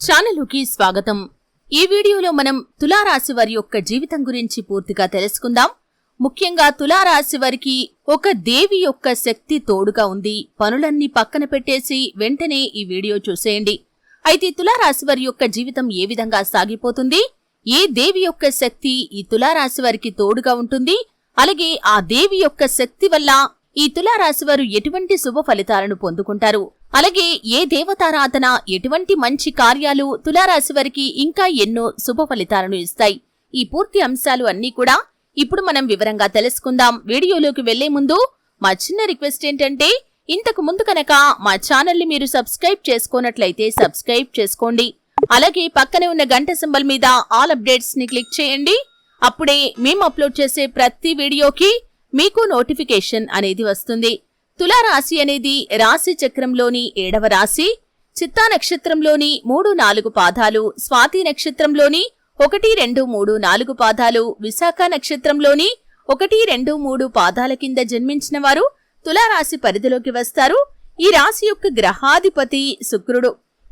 ఛానలుకి స్వాగతం. ఈ వీడియోలో మనం తులారాశి వారి యొక్క జీవితం గురించి పూర్తిగా తెలుసుకుందాం. ముఖ్యంగా తులారాశి వారికి ఒక దేవి యొక్క శక్తి తోడుగా ఉంది. పనులన్నీ పక్కన పెట్టేసి వెంటనే ఈ వీడియో చూసేయండి. అయితే తులారాశి వారి యొక్క జీవితం ఏ విధంగా సాగిపోతుంది? ఏ దేవి యొక్క శక్తి ఈ తులారాశి వారికి తోడుగా ఉంటుంది? అలాగే ఆ దేవి యొక్క శక్తి వల్ల ఈ తులారాశి వారు ఎటువంటి శుభ ఫలితాలను పొందుకుంటారు? అలాగే ఏ దేవతారాధన ఎటువంటి మంచి కార్యాలు తులారాశి వారికి ఇంకా ఎన్నో శుభ ఫలితాలను ఇస్తాయి. ఈ పూర్తి అంశాలు అన్నీ కూడా ఇప్పుడు మనం వివరంగా తెలుసుకుందాం. వీడియోలోకి వెళ్ళే ముందు మా చిన్న రిక్వెస్ట్ ఏంటంటే ఇంతకు ముందు కనుక మా ఛానల్ని మీరు సబ్స్క్రైబ్ చేసుకున్నట్లయితే సబ్స్క్రైబ్ చేసుకోండి. అలాగే పక్కనే ఉన్న గంట సింబల్ మీద ఆల్ అప్డేట్స్ని క్లిక్ చేయండి. అప్పుడే మేము అప్లోడ్ చేసే ప్రతి వీడియోకి మీకు నోటిఫికేషన్ అనేది వస్తుంది. తులారాశి అనేది రాశి చక్రంలోని ఏడవ రాశి చిత్తా నక్షత్రంలోని మూడు నాలుగు పాదాలు స్వాతి నక్షత్రంలోని ఒకటి రెండు మూడు నాలుగు పాదాలు విశాఖ నక్షత్రంలోని ఒకటి రెండు మూడు పాదాల కింద జన్మించిన వారు తులారాశి పరిధిలోకి వస్తారు. ఈ రాశి యొక్క గ్రహాధిపతి శుక్రుడు.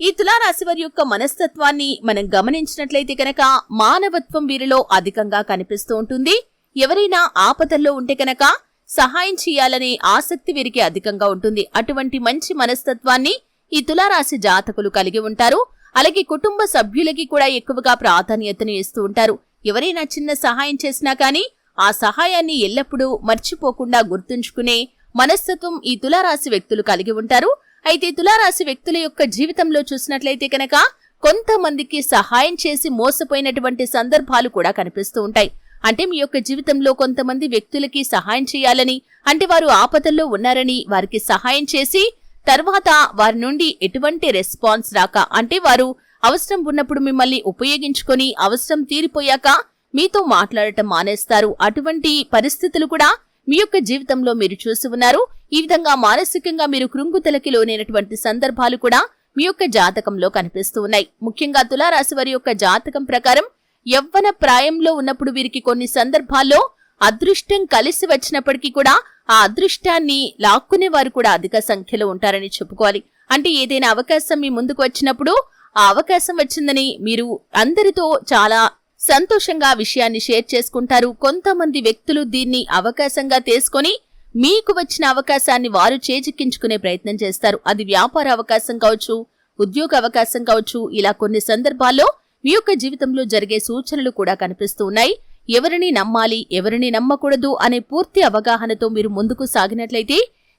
ఈ తులారాశి వారి యొక్క మనస్తత్వాన్ని మనం గమనించినట్లయితే కనుక మానవత్వం వీరిలో అధికంగా కనిపిస్తూ ఉంటుంది. ఎవరైనా ఆపదల్లో ఉంటే కనుక సహాయం చేయాలనే ఆసక్తి వీరికి అధికంగా ఉంటుంది. అటువంటి మంచి మనస్తత్వాన్ని ఈ తులారాశి జాతకులు కలిగి ఉంటారు. అలాగే కుటుంబ సభ్యులకి కూడా ఎక్కువగా ప్రాధాన్యతను ఇస్తూ ఉంటారు. ఎవరైనా చిన్న సహాయం చేసినా కానీ ఆ సహాయాన్ని ఎల్లప్పుడూ మర్చిపోకుండా గుర్తుంచుకునే మనస్తత్వం ఈ తులారాశి వ్యక్తులు కలిగి ఉంటారు. అయితే తులారాశి వ్యక్తుల యొక్క జీవితంలో చూసినట్లయితే కనుక కొంతమందికి సహాయం చేసి మోసపోయినటువంటి సందర్భాలు కూడా కనిపిస్తూ ఉంటాయి. అంటే మీ యొక్క జీవితంలో కొంతమంది వ్యక్తులకి సహాయం చేయాలని అంటే వారు ఆపదల్లో ఉన్నారని వారికి సహాయం చేసి తర్వాత వారి నుండి ఎటువంటి రెస్పాన్స్ రాక అంటే వారు అవసరం ఉన్నప్పుడు మిమ్మల్ని ఉపయోగించుకొని అవసరం తీరిపోయాక మీతో మాట్లాడటం మానేస్తారు. అటువంటి పరిస్థితులు కూడా మీ యొక్క జీవితంలో మీరు చూసి ఉన్నారు. ఈ విధంగా మానసికంగా మీరు కృంగుతలకి లోనైనటువంటి సందర్భాలు కూడా మీ యొక్క జాతకంలో కనిపిస్తూ ఉన్నాయి. ముఖ్యంగా తులారాశి వారి యొక్క జాతకం ప్రకారం యవ్వన ప్రాయంలో ఉన్నప్పుడు వీరికి కొన్ని సందర్భాల్లో అదృష్టం కలిసి వచ్చినప్పటికీ కూడా ఆ అదృష్టాన్ని లాక్కునే వారు కూడా అధిక సంఖ్యలో ఉంటారని చెప్పుకోవాలి. అంటే ఏదైనా అవకాశం మీ ముందుకు వచ్చినప్పుడు ఆ అవకాశం వచ్చిందని మీరు అందరితో చాలా సంతోషంగా విషయాన్ని షేర్ చేసుకుంటారు. కొంతమంది వ్యక్తులు దీన్ని అవకాశంగా తీసుకొని మీకు వచ్చిన అవకాశాన్ని వారు చేజిక్కించుకునే ప్రయత్నం చేస్తారు. అది వ్యాపార అవకాశం కావచ్చు ఉద్యోగ అవకాశం కావచ్చు ఇలా కొన్ని సందర్భాల్లో మీ యొక్క జీవితంలో జరిగే సూచనలు కూడా కనిపిస్తూ ఉన్నాయి. ఎవరిని నమ్మాలి ఎవరిని నమ్మకూడదు అనే పూర్తి అవగాహనతో మీరు ముందుకు సాగినట్లయితే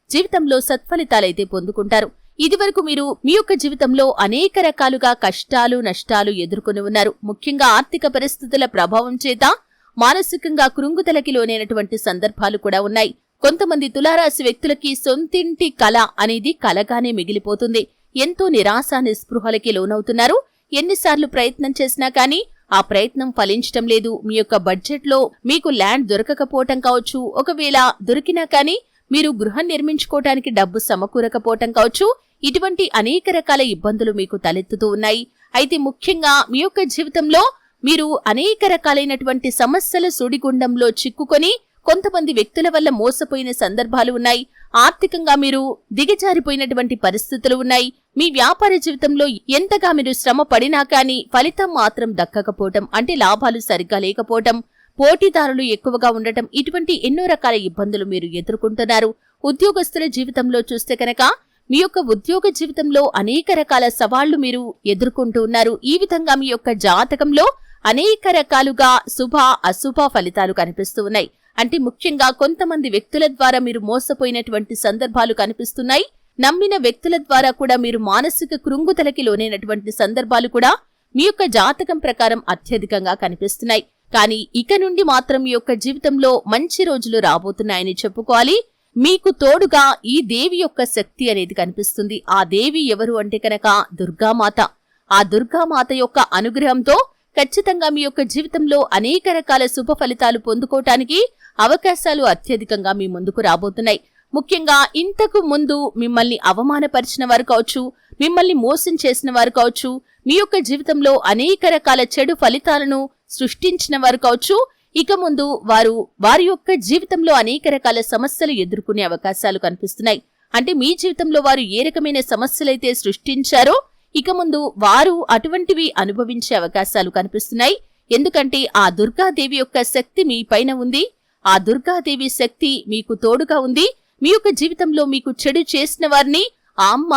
జీవితంలో సత్ఫలితాలైతే పొందుకుంటారు. ఇదివరకు మీరు మీ యొక్క జీవితంలో అనేక రకాలుగా కష్టాలు నష్టాలు ఎదుర్కొని ఉన్నారు. ముఖ్యంగా ఆర్థిక పరిస్థితుల ప్రభావం చేత మానసికంగా కృంగుదలకి లోనైనటువంటి సందర్భాలు కూడా ఉన్నాయి. కొంతమంది తులారాశి వ్యక్తులకి సొంతింటి కళ అనేది కలగానే మిగిలిపోతుంది. ఎంతో నిరాశ నిస్పృహలకి లోనవుతున్నారు. ఎన్నిసార్లు ప్రయత్నం చేసినా కానీ ఆ ప్రయత్నం ఫలించటం లేదు. మీ యొక్క బడ్జెట్లో మీకు ల్యాండ్ దొరకకపోవటం కావచ్చు. ఒకవేళ దొరికినా కానీ మీరు గృహం నిర్మించుకోవటానికి డబ్బు సమకూరకపోవటం కావచ్చు. ఇటువంటి అనేక రకాల ఇబ్బందులు మీకు తలెత్తుతూ ఉన్నాయి. అయితే ముఖ్యంగా మీ యొక్క జీవితంలో మీరు అనేక రకాలైనటువంటి సమస్యల సుడిగుండంలో చిక్కుకొని కొంతమంది వ్యక్తుల వల్ల మోసపోయిన సందర్భాలు ఉన్నాయి. ఆర్థికంగా మీరు దిగజారిపోయినటువంటి పరిస్థితులు ఉన్నాయి. మీ వ్యాపార జీవితంలో ఎంతగా మీరు శ్రమ పడినా కానీ ఫలితం మాత్రం దక్కకపోవటం అంటే లాభాలు సరిగ్గా లేకపోవటం పోటీదారులు ఎక్కువగా ఉండటం ఇటువంటి ఎన్నో రకాల ఇబ్బందులు మీరు ఎదుర్కొంటున్నారు. ఉద్యోగస్తుల జీవితంలో చూస్తే కనుక మీ యొక్క ఉద్యోగ జీవితంలో అనేక రకాల సవాళ్ళు మీరు ఎదుర్కొంటూ ఉన్నారు. ఈ విధంగా మీ యొక్క జాతకంలో అనేక రకాలుగా శుభ అశుభ ఫలితాలు కనిపిస్తూ ఉన్నాయి. అంటే ముఖ్యంగా కొంతమంది వ్యక్తుల ద్వారా మీరు మోసపోయినటువంటి సందర్భాలు కనిపిస్తున్నాయి. నమ్మిన వ్యక్తుల ద్వారా కూడా మీరు మానసిక కృంగుతలకి లోనైనటువంటి సందర్భాలు కూడా మీ యొక్క జాతకం ప్రకారం అత్యధికంగా కనిపిస్తున్నాయి. కానీ ఇక నుండి మాత్రం మీ యొక్క జీవితంలో మంచి రోజులు రాబోతున్నాయని చెప్పుకోవాలి. మీకు తోడుగా ఈ దేవి యొక్క శక్తి అనేది కనిపిస్తుంది. ఆ దేవి ఎవరు అంటే కనుక దుర్గామాత. ఆ దుర్గామాత యొక్క అనుగ్రహంతో ఖచ్చితంగా మీ యొక్క జీవితంలో అనేక రకాల శుభ ఫలితాలు పొందుకోవటానికి అవకాశాలు అత్యధికంగా మీ ముందుకు రాబోతున్నాయి. ముఖ్యంగా ఇంతకు ముందు మిమ్మల్ని అవమానపరిచిన వారు కావచ్చు మిమ్మల్ని మోసం చేసిన వారు కావచ్చు మీ యొక్క జీవితంలో అనేక రకాల చెడు ఫలితాలను సృష్టించిన వారు కావచ్చు ఇక ముందు వారు వారి యొక్క జీవితంలో అనేక రకాల సమస్యలు ఎదుర్కొనే అవకాశాలు కనిపిస్తున్నాయి. అంటే మీ జీవితంలో వారు ఏ రకమైన సమస్యలైతే సృష్టించారో ఇక ముందు వారు అటువంటివి అనుభవించే అవకాశాలు కనిపిస్తున్నాయి. ఎందుకంటే ఆ దుర్గాదేవి యొక్క శక్తి మీ పైన ఉంది. ఆ దుర్గాదేవి శక్తి మీకు తోడుగా ఉంది. మీ యొక్క జీవితంలో మీకు చెడు చేసిన వారిని ఆ అమ్మ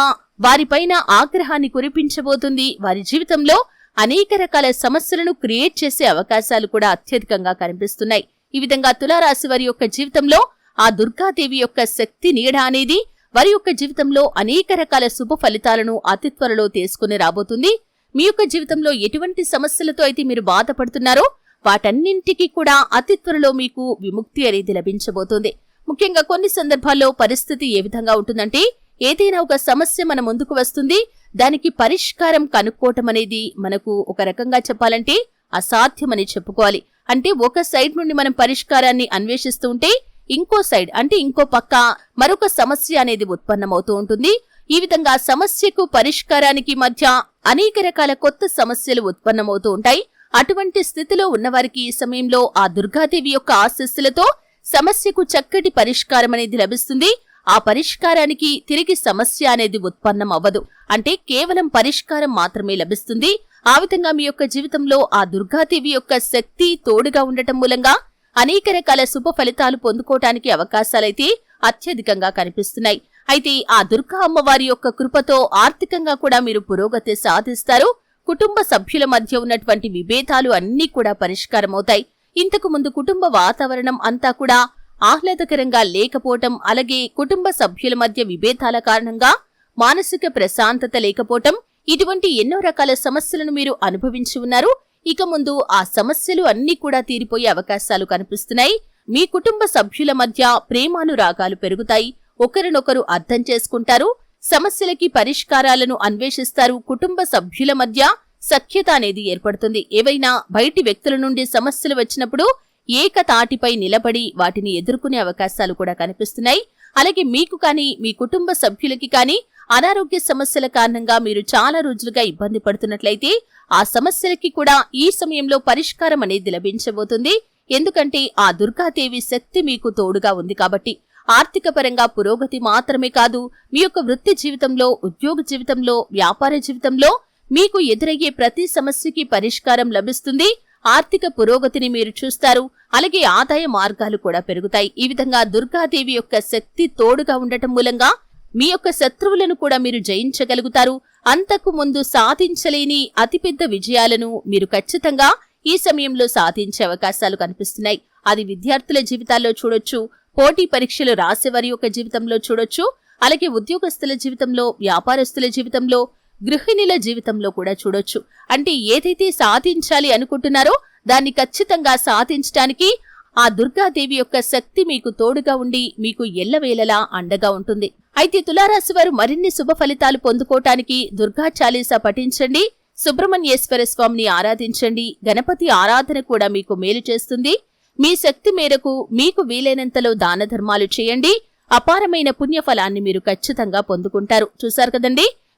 వారిపైన ఆగ్రహాన్ని కురిపించబోతుంది. వారి జీవితంలో అనేక రకాల సమస్యలను క్రియేట్ చేసే అవకాశాలు కూడా అత్యధికంగా కనిపిస్తున్నాయి. ఈ విధంగా తులారాశి వారి యొక్క జీవితంలో ఆ దుర్గాదేవి యొక్క శక్తి నీడ అనేది వారి యొక్క జీవితంలో అనేక రకాల శుభ ఫలితాలను అతి త్వరలో తీసుకుని రాబోతుంది. మీ యొక్క జీవితంలో ఎటువంటి సమస్యలతో అయితే మీరు బాధపడుతున్నారో వాటన్నింటికి కూడా అతి త్వరలో మీకు విముక్తి అనేది లభించబోతుంది. ముఖ్యంగా కొన్ని సందర్భాల్లో పరిస్థితి ఏ విధంగా ఉంటుందంటే ఏదైనా ఒక సమస్య మన ముందుకు వస్తుంది దానికి పరిష్కారం కనుక్కోవటం అనేది మనకు ఒక రకంగా చెప్పాలంటే అసాధ్యమని చెప్పుకోవాలి. అంటే ఒక సైడ్ నుండి మనం పరిష్కారాన్ని అన్వేషిస్తూ ఉంటే ఇంకో సైడ్ అంటే ఇంకో పక్క మరొక సమస్య అనేది ఉత్పన్నమవుతూ ఉంటుంది. ఈ విధంగా సమస్యకు పరిష్కారానికి మధ్య అనేక రకాల కొత్త సమస్యలు ఉత్పన్నమవుతూ ఉంటాయి. అటువంటి స్థితిలో ఉన్నవారికి ఈ సమయంలో ఆ దుర్గాదేవి యొక్క ఆశస్సులతో సమస్యకు చక్కటి పరిష్కారం అనేది లభిస్తుంది. ఆ పరిష్కారానికి తిరిగి సమస్య అనేది ఉత్పన్నం అవ్వదు. అంటే కేవలం పరిష్కారం మాత్రమే లభిస్తుంది. ఆ విధంగా మీ యొక్క జీవితంలో ఆ దుర్గాదేవి యొక్క శక్తి తోడుగా ఉండటం మూలంగా అనేక రకాల శుభ ఫలితాలు పొందుకోవటానికి అవకాశాలైతే అత్యధికంగా కనిపిస్తున్నాయి. అయితే ఆ దుర్గా అమ్మవారి యొక్క కృపతో ఆర్థికంగా కూడా మీరు పురోగతి సాధిస్తారు. కుటుంబ సభ్యుల మధ్య ఉన్నటువంటి విభేదాలు అన్నీ కూడా పరిష్కారమవుతాయి. ఇంతకు ముందు కుటుంబ వాతావరణం అంతా కూడా ఆహ్లాదకరంగా లేకపోవటం అలాగే కుటుంబ సభ్యుల మధ్య విభేదాల కారణంగా మానసిక ప్రశాంతత లేకపోవటం ఇటువంటి ఎన్నో రకాల సమస్యలను మీరు అనుభవించి ఉన్నారు. ఇక ముందు ఆ సమస్యలు అన్నీ కూడా తీరిపోయే అవకాశాలు కనిపిస్తున్నాయి. మీ కుటుంబ సభ్యుల మధ్య ప్రేమానురాగాలు పెరుగుతాయి. ఒకరినొకరు అర్థం చేసుకుంటారు. సమస్యలకి పరిష్కారాలను అన్వేషిస్తారు. కుటుంబ సభ్యుల మధ్య సఖ్యత అనేది ఏర్పడుతుంది. ఏవైనా బయటి వ్యక్తుల నుండి సమస్యలు వచ్చినప్పుడు ఏకతాటిపై నిలబడి వాటిని ఎదుర్కొనే అవకాశాలు కూడా కనిపిస్తున్నాయి. అలాగే మీకు కానీ మీ కుటుంబ సభ్యులకి కానీ అనారోగ్య సమస్యల కారణంగా మీరు చాలా రోజులుగా ఇబ్బంది పడుతున్నట్లయితే ఆ సమస్యలకి కూడా ఈ సమయంలో పరిష్కారం అనేది లభించబోతుంది. ఎందుకంటే ఆ దుర్గాదేవి శక్తి మీకు తోడుగా ఉంది కాబట్టి ఆర్థిక పరంగా పురోగతి మాత్రమే కాదు మీ యొక్క వృత్తి జీవితంలో ఉద్యోగ జీవితంలో వ్యాపార జీవితంలో మీకు ఎదురయ్యే ప్రతి సమస్యకి పరిష్కారం లభిస్తుంది. ఆర్థిక పురోగతిని మీరు చూస్తారు. అలాగే ఆదాయ మార్గాలు కూడా పెరుగుతాయి. ఈ విధంగా దుర్గాదేవి యొక్క శక్తి తోడుగా ఉండటం మూలంగా మీ యొక్క శత్రువులను కూడా మీరు జయించగలుగుతారు. అంతకు ముందు సాధించలేని అతిపెద్ద విజయాలను మీరు ఖచ్చితంగా ఈ సమయంలో సాధించే అవకాశాలు కనిపిస్తున్నాయి. అది విద్యార్థుల జీవితాల్లో చూడొచ్చు పోటీ పరీక్షలు రాసేవారి యొక్క జీవితంలో చూడొచ్చు అలాగే ఉద్యోగస్తుల జీవితంలో వ్యాపారస్తుల జీవితంలో గృహిణుల జీవితంలో కూడా చూడొచ్చు. అంటే ఏదైతే సాధించాలి అనుకుంటున్నారో దాన్ని ఖచ్చితంగా సాధించటానికి ఆ దుర్గాదేవి యొక్క శక్తి మీకు తోడుగా ఉండి మీకు ఎల్లవేళలా అండగా ఉంటుంది. అయితే తులారాశి వారు మరిన్ని శుభ ఫలితాలు పొందుకోవటానికి దుర్గా చాలీసా పఠించండి సుబ్రహ్మణ్యేశ్వర స్వామిని ఆరాధించండి గణపతి ఆరాధన కూడా మీకు మేలు చేస్తుంది. మీ శక్తి మేరకు మీకు వీలైనంతలో దాన ధర్మాలు చేయండి అపారమైన పుణ్యఫలాన్ని మీరు ఖచ్చితంగా పొందుకుంటారు. చూశారు కదండి?